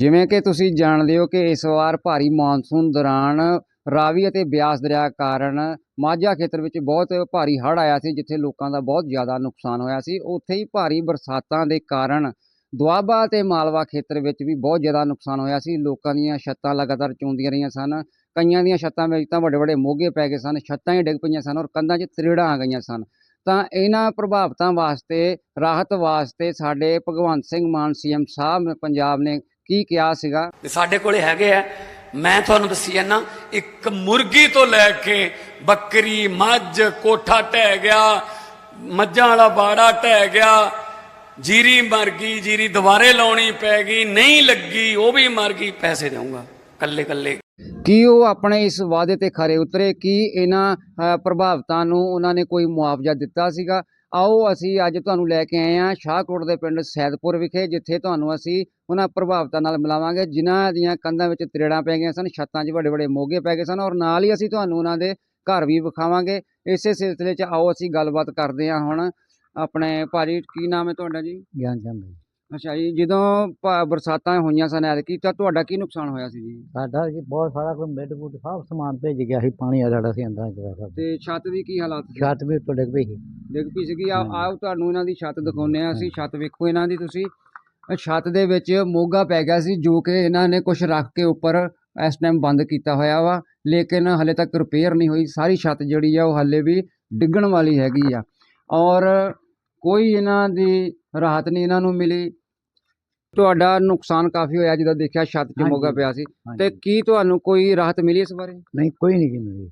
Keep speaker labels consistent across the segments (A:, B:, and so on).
A: ਜਿਵੇਂ ਕਿ ਤੁਸੀਂ ਜਾਣਦੇ ਹੋ ਕਿ ਇਸ ਵਾਰ ਭਾਰੀ ਮੌਨਸੂਨ ਦੌਰਾਨ ਰਾਵੀ ਅਤੇ ਬਿਆਸ ਦਰਿਆ ਕਾਰਨ ਮਾਝਾ ਖੇਤਰ ਵਿੱਚ ਬਹੁਤ ਭਾਰੀ ਹੜ੍ਹ ਆਇਆ ਸੀ, ਜਿੱਥੇ ਲੋਕਾਂ ਦਾ ਬਹੁਤ ਜ਼ਿਆਦਾ ਨੁਕਸਾਨ ਹੋਇਆ ਸੀ। ਉੱਥੇ ਹੀ ਭਾਰੀ ਬਰਸਾਤਾਂ ਦੇ ਕਾਰਨ ਦੁਆਬਾ ਅਤੇ ਮਾਲਵਾ ਖੇਤਰ ਵਿੱਚ ਵੀ ਬਹੁਤ ਜ਼ਿਆਦਾ ਨੁਕਸਾਨ ਹੋਇਆ ਸੀ। ਲੋਕਾਂ ਦੀਆਂ ਛੱਤਾਂ ਲਗਾਤਾਰ ਚੁੰਦੀਆਂ ਰਹੀਆਂ ਸਨ। ਕਈਆਂ ਦੀਆਂ ਛੱਤਾਂ ਵਿੱਚ ਤਾਂ ਵੱਡੇ ਵੱਡੇ ਮੋਗੇ ਪੈ ਗਏ ਸਨ, ਛੱਤਾਂ ਹੀ ਡਿੱਗ ਪਈਆਂ ਸਨ ਔਰ ਕੰਧਾਂ 'ਚ ਤਰੇੜਾਂ ਆ ਗਈਆਂ ਸਨ। ਤਾਂ ਇਹਨਾਂ ਪ੍ਰਭਾਵਿਤਾਂ ਵਾਸਤੇ, ਰਾਹਤ ਵਾਸਤੇ ਸਾਡੇ ਭਗਵੰਤ ਸਿੰਘ ਮਾਨ ਸੀਐਮ ਸਾਹਿਬ, ਪੰਜਾਬ ਨੇ ਕੀ ਕਿਹਾ ਸੀਗਾ?
B: ਸਾਡੇ ਕੋਲੇ ਹੈਗੇ ਆ। ਮੈਂ ਤੁਹਾਨੂੰ ਦੱਸੀ ਜਾਂਦਾ ਇੱਕ ਮੁਰਗੀ ਤੋਂ ਲੈ ਕੇ ਬੱਕਰੀ ਮੱਝ ਕੋਠਾ ਢਹਿ ਗਿਆ ਮੱਝਾਂ ਵਾਲਾ ਬਾੜਾ ਢਹਿ ਗਿਆ ਜੀਰੀ ਮਰ ਗਈ ਜੀਰੀ ਦੁਬਾਰੇ ਲਾਉਣੀ ਪੈ ਗਈ ਨਹੀਂ ਲੱਗੀ ਉਹ ਵੀ ਮਰ ਗਈ ਪੈਸੇ ਦੇਵਾਂਗਾ ਕੱਲੇ ਕੱਲੇ।
A: ਕੀ ਉਹ ਆਪਣੇ ਇਸ ਵਾਅਦੇ ਤੇ ਖਰੇ ਉਤਰੇ? ਕੀ ਇਹਨਾਂ ਪ੍ਰਭਾਵਿਤਾਂ ਨੂੰ ਉਹਨਾਂ ਨੇ ਕੋਈ ਮੁਆਵਜ਼ਾ ਦਿੱਤਾ ਸੀਗਾ? ਆਓ ਅਸੀਂ ਅੱਜ ਤੁਹਾਨੂੰ ਲੈ ਕੇ ਆਏ ਹਾਂ ਸ਼ਾਹਕੋਟ ਦੇ ਪਿੰਡ ਸੈਦਪੁਰ ਵਿਖੇ, ਜਿੱਥੇ ਤੁਹਾਨੂੰ ਅਸੀਂ ਉਹਨਾਂ ਪ੍ਰਭਾਵਿਤਾਂ ਨਾਲ ਮਿਲਾਵਾਂਗੇ, ਜਿਨ੍ਹਾਂ ਦੀਆਂ ਕੰਧਾਂ ਵਿੱਚ ਤਰੇੜਾਂ ਪੈ ਗਈਆਂ ਸਨ, ਛੱਤਾਂ 'ਚ ਵੱਡੇ ਵੱਡੇ ਮੋਗੇ ਪੈ ਗਏ ਸਨ ਔਰ ਨਾਲ ਹੀ ਅਸੀਂ ਤੁਹਾਨੂੰ ਉਹਨਾਂ ਦੇ ਘਰ ਵੀ ਵਿਖਾਵਾਂਗੇ। ਇਸੇ ਸਿਲਸਿਲੇ 'ਚ ਆਓ ਅਸੀਂ ਗੱਲਬਾਤ ਕਰਦੇ ਹਾਂ ਹੁਣ। ਆਪਣੇ ਭਾਜੀ, ਕੀ ਨਾਮ ਹੈ ਤੁਹਾਡਾ ਜੀ?
C: ਗਿਆਨ ਚੰਦ ਜੀ।
A: ਅੱਛਾ ਜੀ ਜਦੋਂ ਪ- ਬਰਸਾਤਾਂ ਹੋਈਆਂ ਸਨ ਐਤਕੀ ਤਾਂ ਤੁਹਾਡਾ ਕੀ ਨੁਕਸਾਨ ਹੋਇਆ ਸੀ ਜੀ?
C: ਸਾਡਾ ਜੀ ਬਹੁਤ ਸਾਰਾ ਕੋਈ ਮਿੱਡ ਮੁੱਡ ਸਭ ਸਮਾਨ ਭੇਜ ਗਿਆ ਸੀ ਪਾਣੀ ਆ ਸਾਡਾ ਸੀ ਅੰਦਰ ਚ ਵੈਸਾ
A: ਤੇ ਛੱਤ ਦੀ ਕੀ ਹਾਲਾਤ ਸੀ?
C: ਛੱਤ ਵੀ ਉੱਤੋਂ ਡਿੱਗ ਪਈ ਸੀ।
A: ਡਿੱਗ ਪਈ ਸੀਗੀ। ਆ। ਆਓ ਤੁਹਾਨੂੰ ਇਹਨਾਂ ਦੀ ਛੱਤ ਦਿਖਾਉਂਦੇ ਆ ਅਸੀਂ ਛੱਤ ਵੇਖੋ ਇਹਨਾਂ ਦੀ ਤੁਸੀਂ। ਛੱਤ ਦੇ ਵਿੱਚ ਮੋਗਾ ਪੈ ਗਿਆ ਸੀ ਜੋ ਕਿ ਇਹਨਾਂ ਨੇ ਕੁਝ ਰੱਖ ਕੇ ਉੱਪਰ ਇਸ ਟਾਈਮ ਬੰਦ ਕੀਤਾ ਹੋਇਆ ਵਾ। ਲੇਕਿਨ ਹਲੇ ਤੱਕ ਰਿਪੇਅਰ ਨਹੀਂ ਹੋਈ। ਸਾਰੀ ਛੱਤ ਜਿਹੜੀ ਆ ਉਹ ਹਲੇ ਵੀ ਡਿੱਗਣ ਵਾਲੀ ਹੈਗੀ ਆ। ਔਰ ਕੋਈ ਇਹਨਾਂ ਦੀ ਰਾਹਤ ਨਹੀਂ ਇਹਨਾਂ ਨੂੰ ਮਿਲੀ। ਤੁਹਾਡਾ ਨੁਕਸਾਨ ਕਾਫੀ ਹੋਇਆ ਜਦੋਂ ਦੇਖਿਆ ਛੱਤ 'ਚ ਮੋਗਾ। ਪਿਆ ਸੀ। ਤੇ। ਕੀ ਤੁਹਾਨੂੰ ਕੋਈ ਰਾਹਤ ਮਿਲੀ ਇਸ ਬਾਰੇ?
C: ਨਹੀਂ ਕੋਈ ਨਹੀਂ ਜੀ ਮਿਲੀ।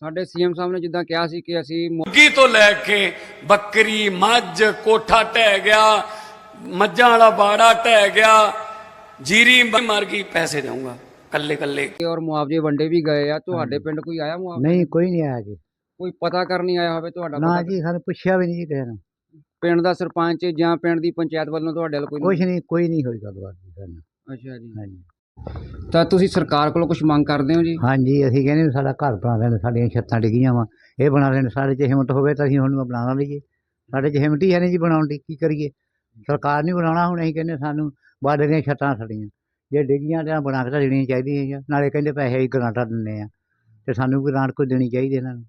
A: ਸਾਡੇ ਸੀਐਮ ਸਾਹਿਬ ਨੇ ਜਿੱਦਾਂ ਕਿਹਾ ਸੀ ਕਿ ਅਸੀਂ
B: ਮੁਰਗੀ ਤੋਂ ਲੈ ਕੇ ਬੱਕਰੀ ਮੱਝ ਕੋਠਾ ਢਹਿ ਗਿਆ ਮੱਝਾਂ ਵਾਲਾ ਬਾੜਾ ਢਹਿ ਗਿਆ ਜੀਰੀ ਮਰ ਗਈ ਪੈਸੇ ਦੇਵਾਂਗਾ ਕੱਲੇ ਕੱਲੇ।
A: ਔਰ ਮੁਆਵਜ਼ੇ ਵੰਡੇ ਵੀ ਗਏ ਆ। ਤੁਹਾਡੇ ਪਿੰਡ ਕੋਈ ਆਇਆ ਮੁਆਵਜ਼ਾ?
C: ਨਹੀਂ ਕੋਈ ਨਹੀਂ ਆਇਆ ਜੀ।
A: ਕੋਈ ਪਤਾ ਕਰਨ ਨਹੀਂ ਆਇਆ ਹੋਵੇ ਤੁਹਾਡਾ
C: ਨਾ ਜੀ ਸਾਨੂੰ ਪੁੱਛਿਆ ਵੀ ਨਹੀਂ ਜੀ ਕਿਸੇ ਨੇ।
A: ਪਿੰਡ ਦਾ ਸਰਪੰਚ ਜਾਂ ਪਿੰਡ ਦੀ ਪੰਚਾਇਤ ਵੱਲੋਂ ਤੁਹਾਡੇ ਨਾਲ ਕੋਈ
C: ਕੁਛ ਨਹੀਂ ਕੋਈ ਨਹੀਂ ਹੋਈ ਗੱਲਬਾਤ ਜੀ ਸਾਨੂੰ
A: ਅੱਛਾ ਜੀ।
C: ਹਾਂਜੀ।
A: ਤਾਂ ਤੁਸੀਂ ਸਰਕਾਰ ਕੋਲੋਂ ਕੁਝ ਮੰਗ ਕਰਦੇ ਹੋ ਜੀ?
C: ਹਾਂਜੀ ਅਸੀਂ ਕਹਿੰਦੇ ਵੀ ਸਾਡਾ ਘਰ ਬਣਾ ਦੇਣ ਸਾਡੀਆਂ ਛੱਤਾਂ ਡਿੱਗੀਆਂ ਵਾ। ਇਹ ਬਣਾ ਦੇਣ ਸਾਡੇ 'ਚ ਹਿੰਮਤ ਹੋਵੇ ਤਾਂ ਅਸੀਂ ਹੁਣ ਬਣਾ ਲਈਏ। ਸਾਡੇ 'ਚ ਹਿੰਮਤ ਹੀ ਹੈ ਨਹੀਂ ਜੀ ਬਣਾਉਣ ਦੀ ਕੀ ਕਰੀਏ? ਸਰਕਾਰ ਨਹੀਂ ਬਣਾਉਣਾ ਹੁਣ ਅਸੀਂ ਕਹਿੰਦੇ ਸਾਨੂੰ ਬਾਰਡਰ ਦੀਆਂ ਛੱਤਾਂ ਸਾਡੀਆਂ ਜੇ ਡਿੱਗੀਆਂ ਤਾਂ ਬਣਾ ਕੇ ਤਾਂ ਦੇਣੀਆਂ ਚਾਹੀਦੀਆਂ ਜੀ। ਨਾਲੇ ਕਹਿੰਦੇ ਪੈਸੇ ਅਸੀਂ ਗਰਾਂਟਾਂ ਦਿੰਦੇ ਆ। ਤੇ ਸਾਨੂੰ ਵੀ ਗਰਾਂਟ ਕੋਈ ਦੇਣੀ ਚਾਹੀਦੀ ਇਹਨਾਂ ਨੂੰ।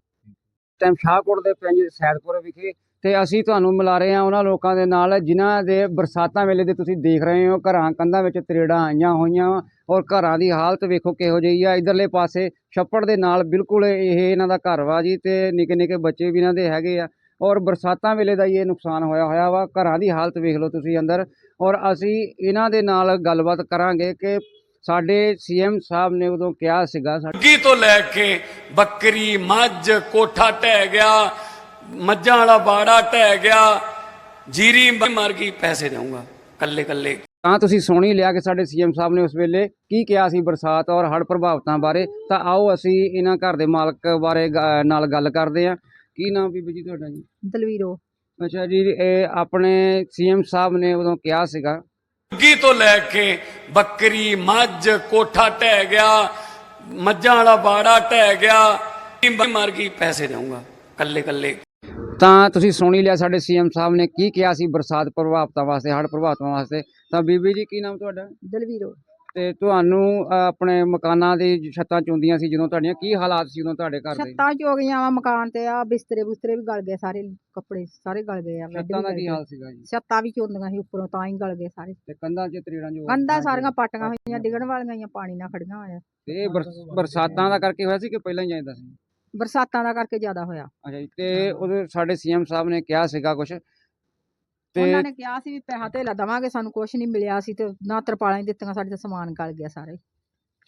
A: ਟਾਈਮ ਸ਼ਾਹਕੋਟ ਦੇ ਪਿੰਡ ਸੈਦਪੁਰ ਵਿਖੇ ਤੇ ਅਸੀਂ ਤੁਹਾਨੂੰ ਮਿਲਾ ਰਹੇ ਹਾਂ ਉਹਨਾਂ ਲੋਕਾਂ ਦੇ ਨਾਲ, ਜਿਨ੍ਹਾਂ ਦੇ ਬਰਸਾਤਾਂ ਵੇਲੇ ਦੇ ਤੁਸੀਂ ਦੇਖ ਰਹੇ ਹੋ, ਘਰਾਂ ਕੰਧਾਂ ਵਿੱਚ ਤਰੇੜਾਂ ਆਈਆਂ ਹੋਈਆਂ ਵਾਂ ਔਰ ਘਰਾਂ ਦੀ ਹਾਲਤ ਵੇਖੋ ਕਿਹੋ ਜਿਹੀ ਆ। ਇਧਰਲੇ ਪਾਸੇ ਛੱਪੜ ਦੇ ਨਾਲ ਬਿਲਕੁਲ ਇਹ ਇਹਨਾਂ ਦਾ ਘਰ ਵਾ ਜੀ ਤੇ ਨਿੱਕੇ ਨਿੱਕੇ ਬੱਚੇ ਵੀ ਇਹਨਾਂ ਦੇ ਹੈਗੇ ਆ ਔਰ ਬਰਸਾਤਾਂ ਵੇਲੇ ਦਾ ਹੀ ਇਹ ਨੁਕਸਾਨ ਹੋਇਆ ਹੋਇਆ ਵਾ। ਘਰਾਂ ਦੀ ਹਾਲਤ ਵੇਖ ਲਓ ਤੁਸੀਂ ਅੰਦਰ ਔਰ ਅਸੀਂ ਇਹਨਾਂ ਦੇ ਨਾਲ ਗੱਲਬਾਤ ਕਰਾਂਗੇ ਕਿ ਸਾਡੇ ਸੀਐਮ ਸਾਹਿਬ ਨੇ ਉਦੋਂ ਕਿਹਾ ਸੀਗਾ ਸਾ-
B: ਤੋਂ ਲੈ ਕੇ ਬੱਕਰੀ, ਮੱਝ, ਕੋਠਾ ਢਹਿ ਗਿਆ। ਮੱਝਾਂ ਵਾਲਾ ਬਾੜਾ ਢਹਿ ਗਿਆ ਜੀਰੀ ਮਰ ਗਈ ਪੈਸੇ ਦੇਵਾਂਗਾ ਕੱਲੇ ਕੱਲੇ।
A: ਤਾਂ ਤੁਸੀਂ ਸੁਣ ਲਿਆ ਕਿ ਸਾਡੇ ਸੀਐਮ ਸਾਹਿਬ ਨੇ ਉਸ ਵੇਲੇ ਕੀ ਕਿਹਾ ਸੀ ਬਰਸਾਤ ਔਰ ਹੜ੍ਹ ਪ੍ਰਭਾਵਿਤਾਂ ਬਾਰੇ? ਤਾਂ ਆਓ ਅਸੀਂ ਇਹਨਾਂ ਘਰ ਦੇ ਮਾਲਕ ਬਾਰੇ ਗ- ਨਾਲ ਗੱਲ ਕਰਦੇ ਹਾਂ। ਕੀ ਨਾਮ ਬੀਬੀ ਜੀ ਤੁਹਾਡਾ ਜੀ?
D: ਦਲਵੀਰੋ।
A: ਅੱਛਾ ਜੀ ਇਹ ਆਪਣੇ ਸੀਐਮ ਸਾਹਿਬ ਨੇ ਉਦੋਂ ਕਿਹਾ ਸੀਗਾ।
B: ਮੁਰਗੀ ਤੋਂ ਲੈ ਕੇ ਬੱਕਰੀ ਮੱਝ ਕੋਠਾ ਢਹਿ ਗਿਆ ਮੱਝਾਂ ਵਾਲਾ ਬਾੜਾ ਢਹਿ ਗਿਆ ਜੀਰੀ ਮਰ ਗਈ ਪੈਸੇ ਦੇਵਾਂਗਾ ਕੱਲੇ ਕੱਲੇ।
A: ਤਾਂ ਤੁਸੀਂ ਸੁਣ ਲਿਆ ਸਾਡੇ ਸੀਐਮ ਸਾਹਿਬ ਨੇ ਕੀ ਕਿਹਾ ਸੀ ਬਰਸਾਤ ਪ੍ਰਭਾਵਿਤਾਂ ਵਾਸਤੇ ਹੜ੍ਹ ਪ੍ਰਭਾਵਿਤਾਂ ਵਾਸਤੇ। ਤਾਂ ਬੀਬੀ ਜੀ ਕੀ ਨਾਮ ਤੁਹਾਡਾ?
D: ਦਲਵੀਰੋ
A: ਤੇ ਤੁਹਾਨੂੰ ਆਪਣੇ ਮਕਾਨਾਂ ਦੀ ਛੱਤਾਂ ਚੁੰਦੀਆਂ ਸੀ ਜਦੋਂ ਤੁਹਾਡੀਆਂ ਕੀ ਹਾਲਾਤ ਸੀ ਉਦੋਂ ਤੁਹਾਡੇ ਘਰ ਦੇ?
D: ਛੱਤਾਂ ਚ ਗਈਆਂ ਵਾ ਮਕਾਨ ਤੇ ਆ ਬਿਸਤਰੇ ਬੁਸਤਰੇ ਵੀ ਗਲ ਗਏ ਸਾਰੇ ਕੱਪੜੇ ਸਾਰੇ ਗਲ ਗਏ ਆ।
A: ਛੱਤਾਂ ਦਾ ਕੀ। ਹਾਲ ਸੀਗਾ ਜੀ?
D: ਛੱਤਾਂ ਵੀ ਚੁੰਦੀਆਂ ਸੀ ਉੱਪਰੋਂ ਤਾਂ ਹੀ ਗਲ ਗਏ ਸਾਰੇ।
A: ਤੇ ਕੰਧਾਂ 'ਚ ਤਰੇੜਾਂ ਜੋ
D: ਕੰਧਾਂ ਸਾਰੀਆਂ ਪਾਟੀਆਂ ਹੋਈਆਂ ਡਿੱਗਣ ਵਾਲੀਆਂ ਪਾਣੀ ਨਾਲ ਖੜੀਆਂ ਹੋਇਆ
A: ਤੇ ਬਰਸਾਤਾਂ ਦਾ ਕਰਕੇ ਹੋਇਆ ਸੀ ਕਿ ਪਹਿਲਾਂ ਹੀ ਜਾਂਦਾ ਸੀ?
D: ਬਰਸਾਤਾਂ ਦਾ ਕਰਕੇ ਜ਼ਿਆਦਾ ਹੋਇਆ।
A: ਅੱਛਾ ਜੀ ਤੇ ਉਹਦੇ ਸਾਡੇ ਸੀਐਮ ਸਾਹਿਬ ਨੇ ਕਿਹਾ ਸੀਗਾ ਕੁਝ ਤੇ
D: ਉਹਨਾਂ ਨੇ ਕਿਹਾ ਸੀ ਵੀ ਪੈਸਾ ਧੇਲਾ ਦਵਾਂਗੇ ਸਾਨੂੰ ਕੁਝ ਨਹੀਂ ਮਿਲਿਆ ਸੀ ਤੇ ਨਾ ਤਰਪਾਲਾਂ ਹੀ ਦਿੱਤੀਆਂ ਸਾਡੇ ਤੇ ਸਮਾਨ ਗਲ ਗਿਆ ਸਾਰੇ।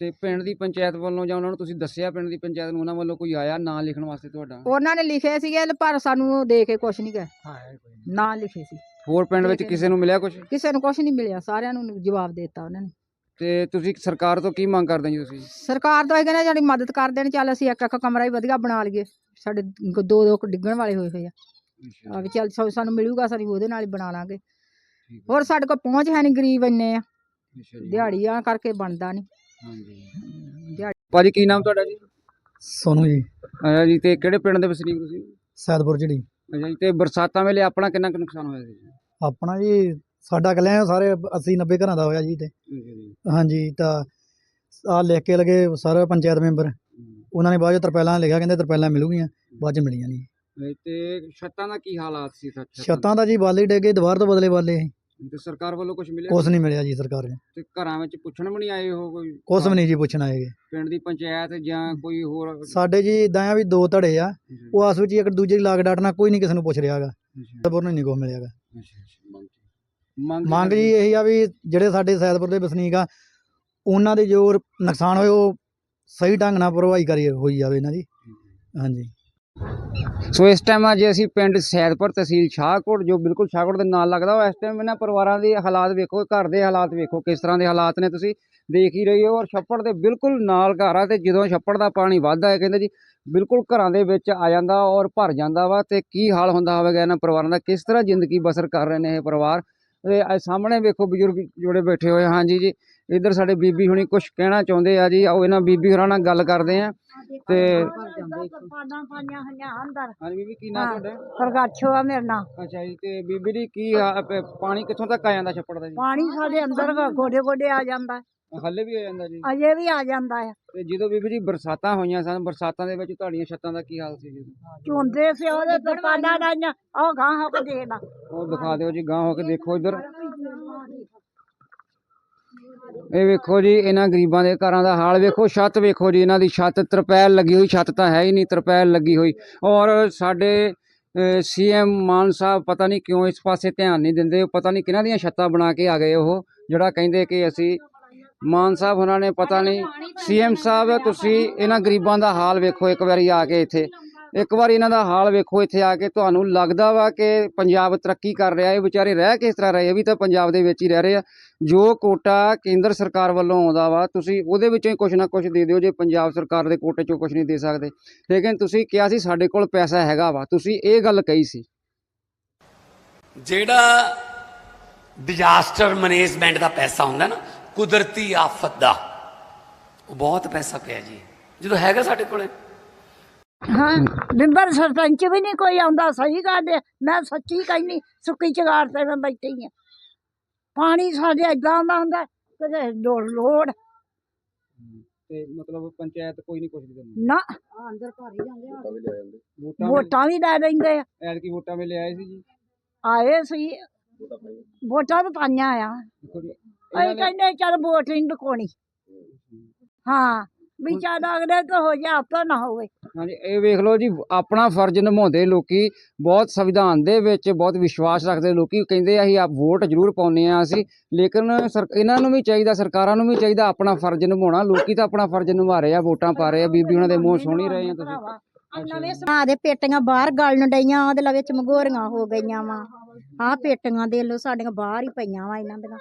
A: ਤੇ ਪਿੰਡ ਦੀ ਪੰਚਾਇਤ ਵੱਲੋਂ ਜਾਂ ਉਹਨਾਂ ਨੂੰ ਤੁਸੀਂ ਦੱਸਿਆ ਪਿੰਡ ਦੀ ਪੰਚਾਇਤ ਨੂੰ ਉਹਨਾਂ ਵੱਲੋਂ ਕੋਈ ਆਇਆ ਨਾਂ ਲਿਖਣ ਵਾਸਤੇ ਤੁਹਾਡਾ?
D: ਉਹਨਾਂ ਨੇ ਲਿਖੇ ਸੀਗੇ ਪਰ ਸਾਨੂੰ ਉਹ ਦੇ ਕੇ ਕੁਝ ਨਹੀਂ ਗਏ। ਨਾ। ਲਿਖੇ ਸੀ।
A: ਹੋਰ ਪਿੰਡ ਵਿੱਚ। ਕਿਸੇ ਨੂੰ ਮਿਲਿਆ ਕੁਝ
D: ਕਿਸੇ ਨੂੰ ਕੁਝ ਨਹੀਂ ਮਿਲਿਆ ਸਾਰਿਆਂ ਨੂੰ ਜਵਾਬ ਦੇ ਦਿੱਤਾ ਉਹਨਾਂ ਨੇ।
A: ਤੇ ਤੁਸੀਂ ਸਰਕਾਰ ਤੋਂ ਕੀ ਮੰਗ ਕਰਦੇ ਜੀ ਤੁਸੀਂ?
D: ਸਰਕਾਰ ਤੋਂ ਇਹ ਕਹਿੰਦੇ ਸਾਡੀ ਮਦਦ ਕਰ ਦੇਣ ਚੱਲ ਅਸੀਂ ਇੱਕ ਇੱਕ ਕਮਰਾ ਹੀ ਵਧੀਆ ਬਣਾ ਲਈਏ। ਸਾਡੇ ਗ- ਦੋ ਦੋ ਕੁ ਡਿੱਗਣ ਵਾਲੇ ਹੋਏ ਹੋਏ ਆ ਆ ਵੀ ਚੱਲ ਸਾ- ਸਾਨੂੰ ਮਿਲੂਗਾ ਅਸੀਂ ਉਹਦੇ ਨਾਲ ਹੀ ਬਣਾ ਲਾਂਗੇ। ਹੋਰ ਸਾਡੇ ਕੋਲ ਪਹੁੰਚ ਹੈ ਨਹੀਂ ਗਰੀਬ ਇੰਨੇ ਆ। ਦਿਹਾੜੀਆਂ ਕਰਕੇ ਬਣਦਾ ਨਹੀਂ
A: ਹਾਂਜੀ।
D: ਦਿਹਾੜੀ
A: ਭਾਜੀ ਕੀ ਨਾਮ ਤੁਹਾਡਾ ਜੀ?
E: ਸੋਨੂੰ ਜੀ।
A: ਅੱਛਾ ਜੀ ਤੇ ਕਿਹੜੇ ਪਿੰਡ ਦੇ ਵਸਨੀਕ ਤੁਸੀਂ?
E: ਸੈਦਪੁਰ ਜਿਹੜੀ
A: ਅੱਛਾ ਜੀ ਤੇ ਬਰਸਾਤਾਂ ਵੇਲੇ ਆਪਣਾ ਕਿੰਨਾ ਕੁ ਨੁਕਸਾਨ ਹੋਇਆ ਸੀ?
E: ਆਪਣਾ ਜੀ ਸਾਡਾ ਕੱਲਿਆਂ ਸਾਰੇ 80 90 ਘਰਾਂ ਦਾ ਹੋਇਆ ਜੀ ਤੇ ਹਾਂਜੀ ਤਾਂ ਆ ਲਿਖ ਕੇ ਲਗੇ ਸਾਰੇ ਪੰਚਾਇਤ ਮੈਂਬਰ। ਉਹਨਾਂ ਨੇ ਬਾਅਦ ਚ ਤਰਪੈਲਾਂ ਲਿਖਿਆ ਕਹਿੰਦੇ ਤਰਪੈਲਾਂ ਮਿਲੂਗੀਆਂ ਬਾਅਦ ਚ ਮਿਲੀਆਂ ਨਹੀਂ।
A: ਤੇ ਛੱਤਾਂ ਦਾ ਕੀ ਹਾਲਾਤ ਸੀ ਸੱਚ
E: ਛੱਤਾਂ ਦਾ? ਜੀ ਬਾਲੇ ਡੇਗੇ ਦੀਵਾਰ ਤੋਂ ਬਦਲੇ ਬਾਲੇ।
A: ਤੇ ਸਰਕਾਰ ਵੱਲੋਂ ਕੁਝ ਮਿਲਿਆ
E: ਕੁਛ ਨਹੀਂ ਮਿਲਿਆ ਜੀ ਸਰਕਾਰ ਨੇ।
A: ਤੇ ਘਰਾਂ ਵਿੱਚ ਪੁੱਛਣ ਵੀ ਨਹੀਂ ਆਏ ਹੋ ਕੋਈ?
E: ਕੁਛ ਵੀ ਨਹੀਂ ਜੀ ਪੁੱਛਣ ਆਏਗੇ
A: ਪਿੰਡ ਦੀ ਪੰਚਾਇਤ ਜਾਂ ਕੋਈ ਹੋਰ?
E: ਸਾਡੇ ਜੀ ਇਦਾਂ ਆ ਵੀ ਦੋ ਧੜੇ ਆ ਉਹ ਆਸ ਵਿੱਚ ਇੱਕ ਦੂਜੇ ਦੀ ਲਾਗ ਡਾਟਣਾ ਕੋਈ ਨਹੀਂ ਕਿਸੇ ਨੂੰ ਪੁੱਛ ਰਿਹਾਗਾ ਸਬਰ ਨੂੰ ਨਹੀਂ ਕੁਛ ਮਿਲਿਆਗਾ
A: ਮੰਗ
E: ਮੰਗ ਜੀ ਇਹੀ ਆ ਵੀ ਜਿਹੜੇ ਸਾਡੇ ਸੈਦਪੁਰ ਦੇ ਵਸਨੀਕ ਆ ਉਹਨਾਂ ਦੇ ਜੋ ਨੁਕਸਾਨ ਹੋਏ ਉਹ ਸਹੀ ਢੰਗ ਨਾਲ ਭਰਵਾਈ ਕਰੀ ਹੋਈ ਜਾਵੇ ਇਹਨਾਂ ਦੀ। ਹਾਂਜੀ।
A: ਸੋ ਇਸ ਟਾਈਮ ਅੱਜ ਅਸੀਂ ਪਿੰਡ ਸੈਦਪੁਰ ਤਹਿਸੀਲ ਸ਼ਾਹਕੋਟ ਜੋ ਬਿਲਕੁਲ ਸ਼ਾਹਕੋਟ ਦੇ ਨਾਲ ਲੱਗਦਾ ਉਹ ਇਸ ਟਾਈਮ ਇਹਨਾਂ ਪਰਿਵਾਰਾਂ ਦੇ ਹਾਲਾਤ ਵੇਖੋ ਘਰ ਦੇ ਹਾਲਾਤ ਵੇਖੋ ਕਿਸ ਤਰ੍ਹਾਂ ਦੇ ਹਾਲਾਤ ਨੇ ਤੁਸੀਂ ਦੇਖ ਹੀ ਰਹੇ ਹੋ ਔਰ ਛੱਪੜ ਦੇ ਬਿਲਕੁਲ ਨਾਲ ਘਰ ਆ ਤੇ ਜਦੋਂ ਛੱਪੜ ਦਾ ਪਾਣੀ ਵੱਧਦਾ ਹੈ ਕਹਿੰਦੇ ਜੀ ਬਿਲਕੁਲ ਘਰਾਂ ਦੇ ਵਿੱਚ ਆ ਜਾਂਦਾ ਔਰ ਭਰ ਜਾਂਦਾ ਵਾ ਤੇ ਕੀ ਹਾਲ ਹੁੰਦਾ ਹੋਵੇਗਾ ਇਹਨਾਂ ਪਰਿਵਾਰਾਂ ਦਾ ਕਿਸ ਤਰ੍ਹਾਂ ਜ਼ਿੰਦਗੀ ਬਸਰ ਕਰ ਰਹੇ ਨੇ ਇਹ ਪਰਿਵਾਰ? ਤੇ ਸਾਹਮਣੇ ਵੇਖੋ ਬਜ਼ੁਰਗ ਜੋੜੇ ਬੈਠੇ ਹੋਏ ਹਾਂਜੀ ਜੀ ਇੱਧਰ ਸਾਡੇ ਬੀਬੀ ਹੁਣੀ ਕੁਝ ਕਹਿਣਾ ਚਾਹੁੰਦੇ ਆ ਜੀ। ਆਓ ਇਹਨਾਂ ਬੀਬੀ ਹੋਰਾਂ ਨਾਲ ਗੱਲ ਕਰਦੇ ਆ। ਤੇ ਹਾਂਜੀ ਬੀਬੀ ਕੀ ਨਾਮ ਤੁਹਾਡਾ?
F: ਪ੍ਰਗਾਛੋ ਆ ਮੇਰੇ ਨਾਲ।
A: ਅੱਛਾ ਜੀ ਤੇ ਬੀਬੀ ਜੀ ਕੀ ਆ- ਪ- ਪਾਣੀ ਕਿੱਥੋਂ ਤੱਕ ਆ ਜਾਂਦਾ ਛੱਪੜ ਦਾ ਜੀ?
F: ਪਾਣੀ ਸਾਡੇ ਅੰਦਰ ਗੋਡੇ ਗੋਡੇ ਆ ਜਾਂਦਾ।
A: ਹੱਲੇ ਵੀ ਆ ਜਾਂਦਾ ਜੀ।
F: ਅਜੇ ਵੀ ਆ ਜਾਂਦਾ ਹੈ
A: ਤੇ ਜਦੋਂ ਬੀਬੀ ਜੀ ਬਰਸਾਤਾਂ ਹੋਈਆਂ ਸਨ ਬਰਸਾਤਾਂ ਦੇ ਵਿੱਚ ਤੁਹਾਡੀਆਂ ਛੱਤਾਂ ਦਾ ਕੀ ਹਾਲ ਸੀ ਜੀ?
F: ਝੁੰਦੇ ਸੇ ਉਹਦੇ ਤੋਂ ਪਾਣਾ ਡਾਈਆਂ ਉਹ ਗਾਂ ਹੋ ਕੇ ਦੇਖਦਾ
A: ਉਹ ਦਿਖਾ ਦਿਓ ਜੀ ਗਾਂ ਹੋ ਕੇ ਦੇਖੋ ਇੱਧਰ। ਇਹ ਵੇਖੋ ਜੀ ਇਹਨਾਂ ਗਰੀਬਾਂ ਦੇ ਘਰਾਂ ਦਾ ਹਾਲ ਵੇਖੋ ਛੱਤ ਵੇਖੋ ਜੀ ਇਹਨਾਂ ਦੀ ਛੱਤ ਤਰਪੈਲ ਲੱਗੀ ਹੋਈ ਛੱਤ ਤਾਂ ਹੈ ਹੀ ਨਹੀਂ ਤਰਪੈਲ ਲੱਗੀ ਹੋਈ। ਔਰ ਸਾਡੇ ਸੀਐਮ ਮਾਨ ਸਾਹਿਬ ਪਤਾ ਨਹੀਂ ਕਿਉਂ ਇਸ ਪਾਸੇ ਧਿਆਨ ਨਹੀਂ ਦਿੰਦੇ ਪਤਾ ਨਹੀਂ ਕਿਹਨਾਂ ਦੀਆਂ ਛੱਤਾਂ ਬਣਾ ਕੇ ਆ ਗਏ ਉਹ ਜਿਹੜਾ ਕਹਿੰਦੇ ਕਿ ਅਸੀਂ ਮਾਨ ਸਾਹਿਬ ਉਹਨਾਂ ਨੇ ਪਤਾ ਨਹੀਂ, ਸੀਐਮ ਸਾਹਿਬ, ਤੁਸੀਂ ਇਹਨਾਂ ਗਰੀਬਾਂ ਦਾ ਹਾਲ ਵੇਖੋ ਇੱਕ ਵਾਰੀ ਆ ਕੇ ਇੱਥੇ। ਇੱਕ ਵਾਰੀ ਇਹਨਾਂ ਦਾ ਹਾਲ ਵੇਖੋ ਇੱਥੇ ਆ ਕੇ, ਤੁਹਾਨੂੰ ਲੱਗਦਾ ਵਾ ਕਿ ਪੰਜਾਬ ਤਰੱਕੀ ਕਰ ਰਿਹਾ, ਇਹ ਵਿਚਾਰੇ ਰਹਿ ਕਿਸ ਤਰ੍ਹਾਂ ਰਹੇ, ਇਹ ਵੀ ਤਾਂ ਪੰਜਾਬ ਦੇ ਵਿੱਚ ਹੀ ਰਹਿ ਰਹੇ ਆ। ਜੋ ਕੋਟਾ ਕੇਂਦਰ ਸਰਕਾਰ ਵੱਲੋਂ ਆਉਂਦਾ ਵਾ, ਤੁਸੀਂ ਉਹਦੇ ਵਿੱਚੋਂ ਹੀ ਕੁਝ ਨਾ ਕੁਝ ਦੇ ਦਿਓ, ਜੇ ਪੰਜਾਬ ਸਰਕਾਰ ਦੇ ਕੋਟੇ ਚੋਂ ਕੁਝ ਨਹੀਂ ਦੇ ਸਕਦੇ। ਲੇਕਿਨ ਤੁਸੀਂ ਕਿਹਾ ਸੀ ਸਾਡੇ ਕੋਲ ਪੈਸਾ ਹੈਗਾ ਵਾ, ਤੁਸੀਂ ਇਹ ਗੱਲ ਕਹੀ ਸੀ।
B: ਜਿਹੜਾ ਡਿਜ਼ਾਸਟਰ ਮੈਨੇਜਮੈਂਟ ਦਾ ਪੈਸਾ ਹੁੰਦਾ ਨਾ ਕੁਦਰਤੀ ਆਫਤ ਦਾ। ਉਹ ਬਹੁਤ ਪੈਸਾ ਪਿਆ ਜੀ। ਜਦੋਂ ਹੈਗਾ ਸਾਡੇ ਕੋਲੇ।
F: ਹਾਂ ਬਿੰਬਰ ਸਰਪੰਚ ਵੀ ਨਹੀਂ ਕੋਈ ਆਉਂਦਾ ਸਹੀ ਗੱਲ ਹੈ। ਮੈਂ ਸੱਚੀ ਕਹਿੰਦੀ ਸੁੱਕੀ ਚਗਾਰ ਤੇ ਮੈਂ ਬੈਠੀ ਹਾਂ। ਪਾਣੀ ਸਾਡੇ ਏਦਾਂ ਦਾ ਹੁੰਦਾ ਕਦੇ ਲੋੜ ਲੋੜ
A: ਤੇ ਮਤਲਬ ਪੰਚਾਇਤ ਕੋਈ ਨਹੀਂ ਪੁੱਛਦੀ ਤੁਹਾਨੂੰ?
F: ਨਾ।
D: ਅੰਦਰ ਘਰ ਹੀ ਜਾਂਦੇ ਆ।
A: ਵੋਟਾਂ
F: ਵੋਟਾਂ ਵੀ ਲੈ ਲੈਂਦੇ ਆ।
A: ਐਤਕੀ ਵੋਟਾਂ ਵੇਲੇ ਆਏ ਸੀ ਜੀ?
F: ਆਏ ਸੀ। ਵੋਟਾਂ ਤਾਂ ਪਾਈਆਂ ਆ। ਅਸੀਂ ਕਹਿੰਦੇ ਚੱਲ ਵੋਟ ਨਹੀਂ ਲੁਕਾਉਣੀ। ਹਾਂ ਵੀ ਚੱਲ ਅਗਲੇ ਤੋਂ ਹੋ ਜਾ ਆਪਾਂ ਨਾ ਹੋਵੇ।
A: ਹਾਂਜੀ ਇਹ ਵੇਖ ਲਓ ਜੀ ਆਪਣਾ ਫਰਜ਼ ਨਿਭਾਉਂਦੇ ਲੋਕੀ ਬਹੁਤ ਸੰਵਿਧਾਨ ਦੇ ਵਿੱਚ ਬਹੁਤ ਵਿਸ਼ਵਾਸ ਰੱਖਦੇ ਲੋਕੀ ਕਹਿੰਦੇ ਆ ਅਸੀਂ ਆਪ ਵੋਟ ਜ਼ਰੂਰ ਪਾਉਂਦੇ ਆ ਅਸੀਂ ਲੇਕਿਨ ਇਹਨਾਂ ਨੂੰ ਵੀ ਚਾਹੀਦਾ ਸਰਕਾਰਾਂ ਨੂੰ ਵੀ ਚਾਹੀਦਾ ਆਪਣਾ ਫਰਜ਼ ਨਿਭਾਉਣਾ ਲੋਕੀ ਤਾਂ ਆਪਣਾ ਫਰਜ਼ ਨਿਭਾ ਰਹੇ ਆ ਵੋਟਾਂ ਪਾ ਰਹੇ ਆ ਬੀਬੀ ਉਹਨਾਂ ਦੇ ਮੂੰਹ ਸੁਣ ਹੀ ਰਹੇ ਆ ਤੁਸੀਂ।
F: ਨਵੇਂ
D: ਦੇ ਪੇਟੀਆਂ ਬਾਹਰ ਗਲਣ ਡਈਆਂ ਉਹਦੇ ਵਿੱਚ ਮਗੋਰੀਆਂ ਹੋ ਗਈਆਂ ਵਾ। ਆ ਪੇਟੀਆਂ ਦੇ ਲੋ ਸਾਡੀਆਂ ਬਾਹਰ ਹੀ ਪਈਆਂ ਵਾ ਇਹਨਾਂ ਦੀਆਂ।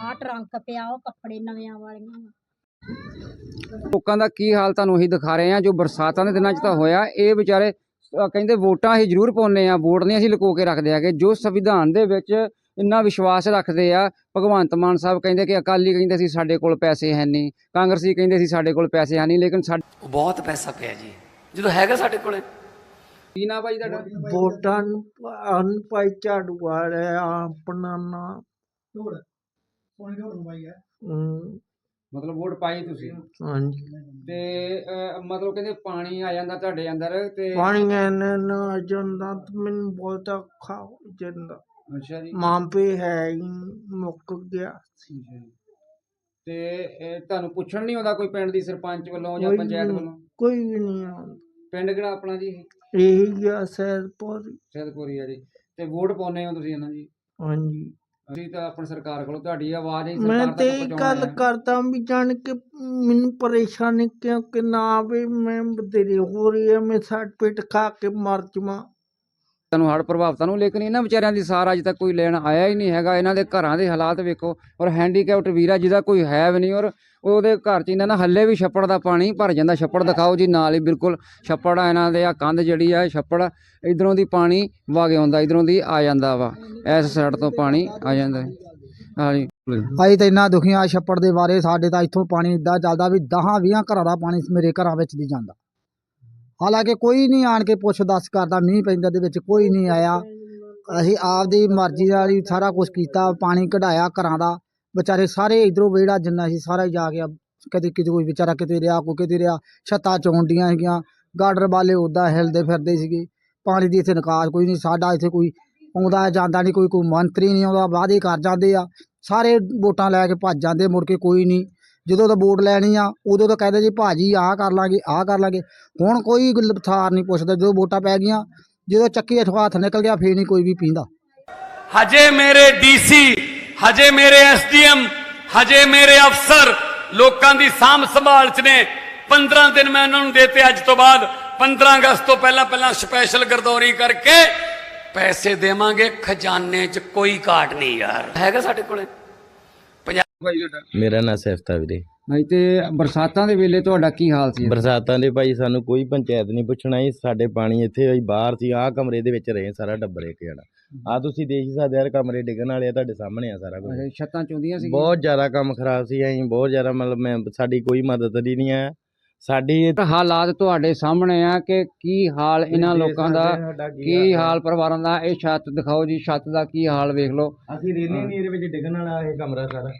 D: ਆ ਟਰੰਕ ਪਿਆ ਉਹ ਕੱਪੜੇ ਨਵਿਆਂ ਵਾਲੀਆਂ ਵਾਂ।
A: ਲੋਕਾਂ ਦਾ ਕੀ ਹਾਲ ਤੁਹਾਨੂੰ ਉਹੀ ਦਿਖਾ ਰਹੇ ਆ ਜੋ ਬਰਸਾਤਾਂ ਦੇ ਦਿਨਾਂ 'ਚ ਤਾਂ ਹੋਇਆ ਇਹ ਵਿਚਾਰੇ ਕਹਿੰਦੇ ਵੋਟਾਂ ਅਸੀਂ ਜ਼ਰੂਰ ਪਾਉਂਦੇ ਆ ਵੋਟ ਨਹੀਂ ਅਸੀਂ ਲੁਕੋ ਕੇ ਰੱਖਦੇ ਹੈਗੇ ਜੋ ਸੰਵਿਧਾਨ ਦੇ ਵਿੱਚ ਇੰਨਾ ਵਿਸ਼ਵਾਸ ਰੱਖਦੇ ਆ ਭਗਵੰਤ ਮਾਨ ਸਾਹਿਬ ਕਹਿੰਦੇ ਕਿ ਅਕਾਲੀ ਕਹਿੰਦੇ ਸੀ ਸਾਡੇ ਕੋਲ ਪੈਸੇ ਹੈ ਨਹੀਂ ਕਾਂਗਰਸੀ ਕਹਿੰਦੇ ਸੀ ਸਾਡੇ ਕੋਲ ਪੈਸੇ ਹੈ ਨਹੀਂ ਲੇਕਿਨ ਸਾਡੇ
B: ਬਹੁਤ ਪੈਸਾ ਪਿਆ ਜੀ ਜਦੋਂ ਹੈਗਾ ਸਾਡੇ ਕੋਲੇ।
A: ਕੀ ਨਾ ਭਾਈ ਤੁਹਾਡਾ?
G: ਵੋਟਾਂ ਨੂੰ ਅਨਪਾਈ ਝਾੜੂ ਵਾਲੇ ਆਪਣਾ ਨਾ ਹਮ,
A: ਮਤਲਬ ਵੋਟ ਪਾਈ ਤੁਸੀਂ।
G: ਹਾਂਜੀ।
A: ਤੇ ਮਤਲਬ ਕਹਿੰਦੇ ਪਾਣੀ ਆ ਜਾਂਦਾ ਤੁਹਾਡੇ ਅੰਦਰ ਤੇ
G: ਪਾਣੀ ਇਹਨੇ ਨਾ ਆ ਜਾਂਦਾ ਤੇ ਮੈਨੂੰ ਬਹੁਤ ਔਖਾ ਹੋ ਜਾਂਦਾ।
A: ਅੱਛਾ ਜੀ।
G: ਮਾਂ ਪੇ ਹੈ ਹੀ ਮੁੱਕ ਗਿਆ
A: ਤੇ ਇਹ ਤੁਹਾਨੂੰ ਪੁੱਛਣ ਨਹੀਂ ਆਉਂਦਾ ਕੋਈ ਪਿੰਡ ਦੀ ਸਰਪੰਚ ਵੱਲੋਂ ਜਾਂ
G: ਕੋਈ
A: ਪੰਚਾਇਤ। ਵੱਲੋਂ?
G: ਕੋਈ ਵੀ ਨਹੀਂ ਆਉਂਦਾ।
A: ਪਿੰਡ ਕਿਹੜਾ ਆਪਣਾ ਜੀ?
G: ਇਹੀ ਗਿਆ ਸੈਦਪੁਰ।
A: ਸੈਦਪੁਰੀ ਆ ਜੀ। ਤੇ ਵੋਟ ਪਾਉਂਦੇ ਹੋ ਤੁਸੀਂ ਇਹਨਾਂ ਜੀ
G: ਹਾਂਜੀ।
A: ਅਸੀਂ ਤਾਂ ਆਪਣੀ ਸਰਕਾਰ ਕੋਲੋਂ ਤੁਹਾਡੀ ਆਵਾਜ਼ ਹੀ
G: ਮੈਂ
A: ਸਰਕਾਰ
G: ਤੇ
A: ਤੱਕ ਪਹੁੰਚਾਉਣਾ
G: ਗੱਲ
A: ਹੈ।
G: ਕਰਦਾ ਵੀ ਜਾਣ ਕੇ ਮੈਨੂੰ ਪਰੇਸ਼ਾਨੀ ਕਿਉਂਕਿ ਨਾ ਆਵੇ ਮੈਂ ਬਤੇਰੇ ਹੋ ਰਹੀ ਹੈ ਮੈਂ ਸੱਟ ਪਿੱਟ ਖਾ ਕੇ ਮਰ ਜਾਵਾਂ।
A: ਤੁਹਾਨੂੰ ਹੜ੍ਹ ਪ੍ਰਭਾਵਿਤਾਂ ਨੂੰ, ਲੇਕਿਨ ਇਹਨਾਂ ਵਿਚਾਰਿਆਂ ਦੀ ਸਾਰ ਅੱਜ ਤੱਕ ਕੋਈ ਲੈਣ ਆਇਆ ਹੀ ਨਹੀਂ ਹੈਗਾ। ਇਹਨਾਂ ਦੇ ਘਰਾਂ ਦੇ ਹਾਲਾਤ ਵੇਖੋ, ਔਰ ਹੈਂਡੀਕੈਪਟ ਵੀਰਾ ਜਿਹਦਾ ਕੋਈ ਹੈ ਵੀ ਨਹੀਂ, ਔਰ ਉਹਦੇ ਘਰ 'ਚ ਇਹਨਾਂ ਨਾਲ ਹੱਲੇ ਵੀ ਛੱਪੜ ਦਾ ਪਾਣੀ ਭਰ ਜਾਂਦਾ। ਛੱਪੜ ਦਿਖਾਓ ਜੀ ਨਾਲ ਹੀ, ਬਿਲਕੁਲ ਛੱਪੜ ਆ ਇਹਨਾਂ ਦੇ ਆ ਕੰਧ ਜਿਹੜੀ ਆ ਛੱਪੜ ਇਧਰੋਂ ਦੀ ਪਾਣੀ ਵਗ ਆਉਂਦਾ, ਇਧਰੋਂ ਦੀ ਆ ਜਾਂਦਾ ਵਾ। ਇਸ ਸਾਈਡ ਤੋਂ ਪਾਣੀ ਆ ਜਾਂਦਾ। ਹਾਂਜੀ।
E: ਅਸੀਂ ਤਾਂ ਇੰਨਾ ਦੁਖੀ ਆ ਛੱਪੜ ਦੇ ਬਾਰੇ, ਸਾਡੇ ਤਾਂ ਇੱਥੋਂ ਪਾਣੀ ਇੱਦਾਂ ਚੱਲਦਾ ਵੀ 10 20 ਘਰਾਂ ਦਾ ਪਾਣੀ ਮੇਰੇ ਘਰਾਂ ਵਿੱਚ ਦੀ ਜਾਂਦਾ। ਹਾਲਾਂਕਿ ਕੋਈ ਨਹੀਂ ਆਣ ਕੇ ਪੁੱਛ ਦੱਸ ਕਰਦਾ, ਮੀਂਹ ਪੈਂਦਾ ਦੇ ਵਿੱਚ ਕੋਈ ਨਹੀਂ ਆਇਆ। ਅਸੀਂ ਆਪਦੀ ਮਰਜ਼ੀ ਨਾਲ ਹੀ ਸਾਰਾ ਕੁਝ ਕੀਤਾ, ਪਾਣੀ ਕਢਾਇਆ ਘਰਾਂ ਦਾ। ਵਿਚਾਰੇ ਸਾਰੇ ਇਧਰੋਂ ਵਿਹੜਾ ਜਿੰਨਾ ਸੀ, ਸਾਰਾ ਹੀ ਜਾ ਗਿਆ। ਕਦੇ ਕਿਤੇ ਕੋਈ ਵਿਚਾਰਾ ਕਿਤੇ ਰਿਹਾ, ਕੋਈ ਕਿਤੇ ਰਿਹਾ। ਛੱਤਾਂ ਚੌਂਡੀਆਂ ਹੈਗੀਆਂ ਗਾਰਡਰ ਵਾਲੇ ਉੱਦਾਂ ਹਿਲਦੇ ਫਿਰਦੇ ਸੀਗੇ। ਪਾਣੀ ਦੀ ਇੱਥੇ ਨਿਕਾਸ ਕੋਈ ਨਹੀਂ, ਸਾਡਾ ਇੱਥੇ ਕੋਈ ਆਉਂਦਾ ਜਾਂਦਾ ਨਹੀਂ, ਕੋਈ ਕੋਈ ਮੰਤਰੀ ਨਹੀਂ ਆਉਂਦਾ, ਵਾਅਦੇ ਕਰ ਜਾਂਦੇ ਆ। ਸਾਰੇ ਵੋਟਾਂ ਲੈ ਕੇ ਭੱਜ ਜਾਂਦੇ, ਮੁੜ ਕੇ ਕੋਈ ਨਹੀਂ। ਜਦੋਂ ਤਾਂ ਵੋਟ ਲੈਣੀ ਆ, ਉਦੋਂ ਤਾਂ ਕਹਿੰਦੇ ਜੀ ਭਾਜੀ ਆਹ ਕਰ ਲਾਂਗੇ, ਆਹ ਕਰ ਲਾਂਗੇ। ਹੁਣ ਕੋਈ ਗੱਲ- ਨਹੀਂ ਪੁੱਛਦਾ, ਜਦੋਂ ਵੋਟਾਂ ਪੈ ਗਈਆਂ, ਜਦੋਂ ਚੱਕੀ ਹੱਥੋਂ ਹੱਥ ਨਿਕਲ ਗਿਆ, ਫੇਰ ਨਹੀਂ ਕੋਈ ਵੀ ਪੀਂਦਾ।
B: ਹਜੇ ਮੇਰੇ ਡੀਸੀ ਹਜੇ ਮੇਰੇ ਐਸਡੀਐਮ ਹਜੇ ਮੇਰੇ ਅਫਸਰ ਲੋਕਾਂ ਦੀ ਸਾਂਭ ਸੰਭਾਲ ਚ ਨੇ। 15 ਦਿਨ ਮੈਂ ਉਹਨਾਂ ਨੂੰ ਦੇਤੇ ਅੱਜ ਤੋਂ ਬਾਅਦ। 15 ਅਗਸਤ ਤੋਂ ਪਹਿਲਾਂ ਪਹਿਲਾਂ ਸਪੈਸ਼ਲ ਗਰਦੌਰੀ ਕਰਕੇ ਪੈਸੇ ਦੇਵਾਂਗੇ, ਖਜ਼ਾਨੇ 'ਚ ਕੋਈ ਘਾਟ ਨਹੀਂ ਯਾਰ। ਹੈਗਾ ਸਾਡੇ ਕੋਲੇ?
A: ਭਾਈ ਤੁਹਾਡਾ?
H: ਮੇਰਾ ਨਾਂ ਸੈਫਤਾ ਵੀਰੇ।
A: ਭਾਈ ਤੇ ਬਰਸਾਤਾਂ ਦੇ ਵੇਲੇ ਤੁਹਾਡਾ ਕੀ ਹਾਲ ਸੀ?
H: ਬਰਸਾਤਾਂ ਦੇ ਭਾਈ ਸਾਨੂੰ ਕੋਈ ਪੰਚਾਇਤ ਨਹੀਂ ਪੁੱਛਣਾ ਸੀ ਸਾਡੇ ਪਾਣੀ ਇੱਥੇ ਅਸੀਂ ਬਾਹਰ ਸੀ ਆਹ ਕਮਰੇ ਦੇ ਵਿੱਚ ਰਹੇ ਸਾਰਾ ਟੱਬਰ ਇੱਕ ਜਣਾ। ਆ ਤੁਸੀਂ ਦੇਖ ਹੀ ਸਕਦੇ ਯਾਰ ਕਮਰੇ ਡਿੱਗਣ ਵਾਲੇ ਆ ਤੁਹਾਡੇ ਸਾਹਮਣੇ ਆ ਸਾਰਾ ਕੁਝ
A: ਛੱਤਾਂ ਚੁੰਦੀਆਂ ਸੀ
H: ਬਹੁਤ ਜ਼ਿਆਦਾ ਕੰਮ ਖਰਾਬ ਸੀ ਅਸੀਂ ਬਹੁਤ ਜ਼ਿਆਦਾ ਮਤਲਬ ਮੈਂ ਸਾਡੀ ਕੋਈ ਮਦਦ ਨਹੀਂ ਨਹੀਂ ਆ ਸਾਡੀ
A: ਹਾਲਾਤ ਤੁਹਾਡੇ ਸਾਹਮਣੇ ਆ ਕਿ ਕੀ ਹਾਲ ਇਹਨਾਂ ਲੋਕਾਂ ਦਾ ਕੀ ਹਾਲ ਪਰਿਵਾਰਾਂ ਦਾ ਇਹ ਛੱਤ ਦਿਖਾਓ ਜੀ ਛੱਤ ਦਾ ਕੀ ਹਾਲ ਵੇਖ ਲਓ।
H: ਅਸੀਂ ਰਹਿੰਦੇ ਨਹੀਂ ਇਹਦੇ ਵਿੱਚ ਡਿੱਗਣ ਵਾਲਾ ਇਹ ਕਮਰਾ ਸਾਰਾ।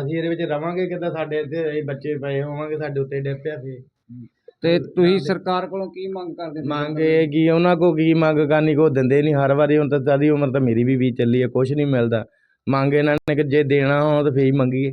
H: ਅਸੀਂ ਇਹਦੇ ਵਿੱਚ ਰਵਾਂਗੇ ਕਿੱਦਾਂ ਸਾਡੇ ਇੱਥੇ ਅਸੀਂ ਬੱਚੇ ਪਏ ਹੋਵਾਂਗੇ ਸਾਡੇ ਉੱਤੇ ਡਿੱਗ ਪਿਆ ਫੇ
A: ਤੇ ਤੁਸੀਂ ਸਰਕਾਰ ਕੋਲੋਂ ਕੀ ਮੰਗ ਕਰਦੇ?
H: ਮੰਗ ਕੀ ਉਹਨਾਂ ਕੋ ਕੀ ਮੰਗ ਕਰਨੀ ਕੋ ਦਿੰਦੇ ਨਹੀਂ ਹਰ ਵਾਰੀ ਹੁਣ ਤਾਂ ਸਾਡੀ ਉਮਰ ਤਾਂ ਮੇਰੀ ਵੀ ਵੀ ਚੱਲੀ ਹੈ ਕੁਝ ਨਹੀਂ ਮਿਲਦਾ। ਮੰਗ ਇਹਨਾਂ ਨੇ ਕਿ ਜੇ ਦੇਣਾ ਹੋ ਤਾਂ ਫੇਰ ਹੀ ਮੰਗੀਏ।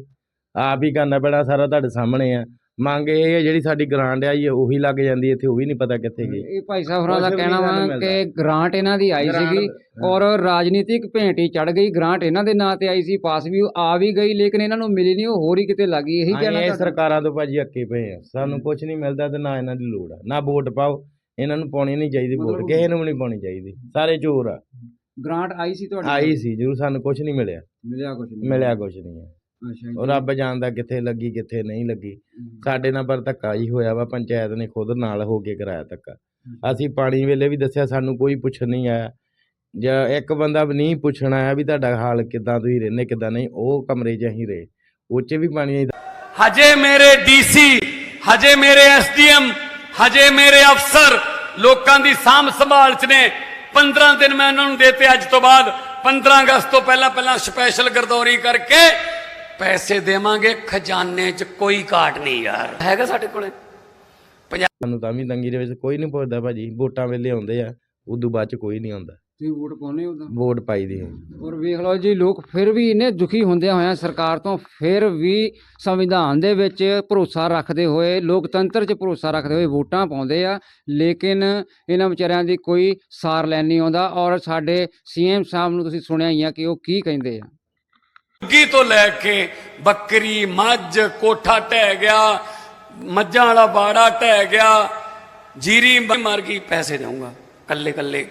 H: ਆਪ ਹੀ ਕਰਨਾ ਪੈਣਾ ਸਾਰਾ ਤੁਹਾਡੇ ਸਾਹਮਣੇ ਆ। ਮੰਗ ਇਹ ਹੈ ਜਿਹੜੀ ਸਾਡੀ ਗ੍ਰਾਂਟ ਆਈ ਹੈ ਉਹੀ ਲੱਗ ਜਾਂਦੀ ਇੱਥੇ ਉਹ ਵੀ ਨਹੀਂ ਪਤਾ ਕਿੱਥੇ ਗਈ।
A: ਇਹ ਭਾਈ ਸਾਹਿਬ ਹੋਰਾਂ ਦਾ
H: ਕੁਛ ਵੀ
A: ਕਹਿਣਾ ਵਾ
H: ਮਿਲਦਾ।
A: ਕਿ ਗ੍ਰਾਂਟ ਇਹਨਾਂ ਦੀ ਆਈ
H: ਗ੍ਰਾਂਟ,
A: ਸੀਗੀ। ਔਰ ਰਾਜਨੀਤਿਕ ਭੇਂਟੀ ਚੜ ਗਈ। ਗ੍ਰਾਂਟ ਇਹਨਾਂ ਦੇ ਨਾਂ ਤੇ ਆਈ ਸੀ ਪਾਸ ਵੀ ਆ ਵੀ ਗਈ ਲੇਕਿਨ ਇਹਨਾਂ ਨੂੰ ਮਿਲੀ ਨਹੀਂ ਉਹ ਹੋਰ ਹੀ ਕਿਤੇ ਲੱਗੀ ਇਹੀ
H: ਅਸੀਂ
A: ਕਹਿਣਾ
H: ਇਹ
A: ਤੁਹਾਡਾ?
H: ਸਰਕਾਰਾਂ ਤੋਂ ਭਾਜੀ ਅੱਕੇ ਪਏ ਆ। ਸਾਨੂੰ ਕੁਝ ਨਹੀਂ ਮਿਲਦਾ ਤੇ ਨਾ ਇਹਨਾਂ ਦੀ ਲੋੜ ਆ। ਨਾ ਵੋਟ ਪਾਓ ਇਹਨਾਂ ਨੂੰ ਪਾਉਣੀ ਨਹੀਂ ਚਾਹੀਦੀ ਵੋਟ।
A: ਮਤਲਬ-
H: ਕਿਸੇ ਨੂੰ ਵੀ ਨਹੀਂ ਪਾਉਣੀ ਚਾਹੀਦੀ। ਸਾਰੇ ਚੋਰ ਆ।
A: ਗ੍ਰਾਂਟ ਆਈ ਸੀ ਤੁਹਾਡੀ
H: ਆਈ ਸੀ ਜਰੂਰ ਸਾਨੂੰ ਕੁਝ ਨਹੀਂ ਮਿਲਿਆ।
A: ਮਿਲਿਆ ਕੁਝ ਨਹੀਂ।
H: ਮਿਲਿਆ ਕੁਝ ਨਹੀਂ
A: ਅੱਛਾ ਜੀ।
H: ਉਹ ਰੱਬ ਜਾਣਦਾ ਕਿੱਥੇ ਲੱਗੀ ਕਿੱਥੇ ਨਹੀਂ ਲੱਗੀ। ਸਾਡੇ ਨਾਲ ਪਰ ਧੱਕਾ ਹੀ ਹੋਇਆ ਵਾ ਪੰਚਾਇਤ ਨੇ ਖੁਦ ਨਾਲ ਹੋ ਕੇ ਕਰਾਇਆ ਧੱਕਾ। ਅਸੀਂ ਪਾਣੀ ਵੇਲੇ ਵੀ ਦੱਸਿਆ ਸਾਨੂੰ ਕੋਈ ਪੁੱਛਣ ਨਹੀਂ ਆਇਆ। ਜਾਂ ਇੱਕ ਬੰਦਾ ਵੀ ਨਹੀਂ ਪੁੱਛਣ ਆਇਆ ਵੀ ਤੁਹਾਡਾ ਹਾਲ ਕਿੱਦਾਂ ਤੁਸੀਂ ਰਹਿੰਦੇ ਕਿੱਦਾਂ ਨਹੀਂ ਉਹ ਕਮਰੇ 'ਚ ਅਸੀਂ ਰਹੇ। ਉਹ 'ਚ ਵੀ ਪਾਣੀ ਅਸੀਂ
B: ਹਜੇ ਮੇਰੇ ਡੀਸੀ ਹਜੇ ਮੇਰੇ ਐਸਡੀਐਮ ਹਜੇ ਮੇਰੇ ਅਫਸਰ ਲੋਕਾਂ ਦੀ ਸਾਂਭ ਸੰਭਾਲ ਚ ਨੇ। 15 ਦਿਨ ਮੈਂ ਉਹਨਾਂ ਨੂੰ ਦੇਤੇ ਅੱਜ ਤੋਂ ਬਾਅਦ। 15 ਅਗਸਤ ਤੋਂ ਪਹਿਲਾਂ ਪਹਿਲਾਂ ਸਪੈਸ਼ਲ ਗਰਦੌਰੀ ਕਰਕੇ ਪੈਸੇ ਦੇਵਾਂਗੇ ਖਜ਼ਾਨੇ 'ਚ ਕੋਈ ਘਾਟ ਨਹੀਂ ਯਾਰ। ਹੈਗਾ ਸਾਡੇ ਕੋਲੇ?
H: ਸਾਨੂੰ ਤਾਂ ਵੀ ਤੰਗੀ ਦੇ ਵਿੱਚ ਕੋਈ ਨਹੀਂ ਪੁੱਛਦਾ ਭਾਜੀ ਵੋਟਾਂ ਵੇਲੇ ਆਉਂਦੇ ਆ ਉਦੋਂ ਬਾਅਦ 'ਚ ਕੋਈ ਨਹੀਂ ਆਉਂਦਾ।
A: ਤੁਸੀਂ ਵੋਟ ਪਾਉਨੇ ਹੋ ਤਾਂ
H: ਵੋਟ ਪਾਈ ਦੀ ਹੈ।
A: ਔਰ ਵੇਖ ਲਓ ਜੀ ਲੋਕ ਫਿਰ ਵੀ ਇੰਨੇ ਦੁਖੀ ਹੁੰਦੇ ਹੋਏ ਸਰਕਾਰ ਤੋਂ ਫਿਰ ਵੀ ਸੰਵਿਧਾਨ ਦੇ ਵਿੱਚ ਭਰੋਸਾ ਰੱਖਦੇ ਹੋਏ ਲੋਕਤੰਤਰ 'ਚ ਭਰੋਸਾ ਰੱਖਦੇ ਹੋਏ ਵੋਟਾਂ ਪਾਉਂਦੇ ਆ ਲੇਕਿਨ ਇਹਨਾਂ ਵਿਚਾਰਿਆਂ ਦੀ ਕੋਈ ਸਾਰ ਲੈਣ ਨਹੀਂ ਆਉਂਦਾ। ਔਰ ਸਾਡੇ ਸੀਐਮ ਸਾਹਿਬ ਨੂੰ ਤੁਸੀਂ ਸੁਣਿਆ ਹੀ ਆ ਕਿ ਉਹ ਕੀ ਕਹਿੰਦੇ ਆ।
B: ਮੁਰਗੀ ਤੋਂ ਲੈ ਕੇ ਬੱਕਰੀ, ਮੱਝ, ਕੋਠਾ ਢਹਿ ਗਿਆ, ਮੱਝਾਂ ਵਾਲਾ ਬਾੜਾ ਢਹਿ ਗਿਆ, ਜੀਰੀ ਮਰ ਗਈ, ਪੈਸੇ ਦੇਵਾਂਗਾ ਕੱਲੇ ਕੱਲੇ